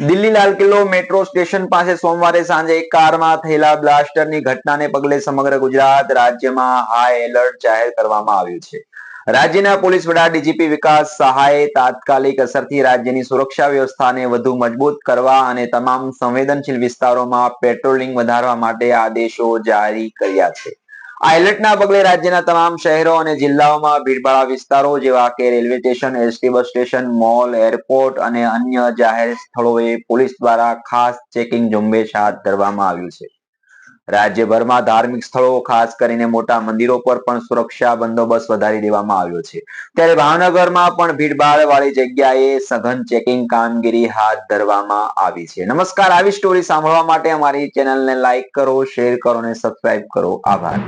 Delhi Lal Qila metro station પાસે સોમવારે સાંજે એક કારમાં થયેલા બ્લાસ્ટરની ઘટનાને પગલે સમગ્ર ગુજરાત રાજ્યમાં હાઈ એલર્ટ જાહેર કરવામાં આવ્યું છે. રાજ્યના પોલીસ વડા ડીજીપી વિકાસ સહાયે તાત્કાલિક અસરથી રાજ્યની સુરક્ષા વ્યવસ્થાને વધુ મજબૂત કરવા અને તમામ સંવેદનશીલ વિસ્તારોમાં પેટ્રોલિંગ વધારવા માટે આદેશો જારી કર્યા છે. આ એલર્ટના પગલે રાજ્યના તમામ શહેરો અને જિલ્લાઓમાં ભીડભાડા વિસ્તારો જેવા કે railway station, ST bus station, mall, airport અને અન્ય જાહેર સ્થળોએ પોલીસ દ્વારા ખાસ ચેકિંગ ઝુંબેશ હાથ ધરવામાં આવ્યું છે. રાજ્યભરમાં ધાર્મિક સ્થળો, ખાસ કરીને મોટા મંદિરો પર પણ સુરક્ષા બંદોબસ્ત વધારી દેવામાં આવ્યો છે. ત્યારે ભાવનગરમાં પણ ભીડભાડ વાળી જગ્યાએ સઘન ચેકિંગ કામગીરી હાથ ધરવામાં આવી છે. નમસ્કાર, આવી સ્ટોરી સાંભળવા માટે અમારી ચેનલને લાઈક કરો શેર કરો અને સબસ્ક્રાઈબ કરો. આભાર.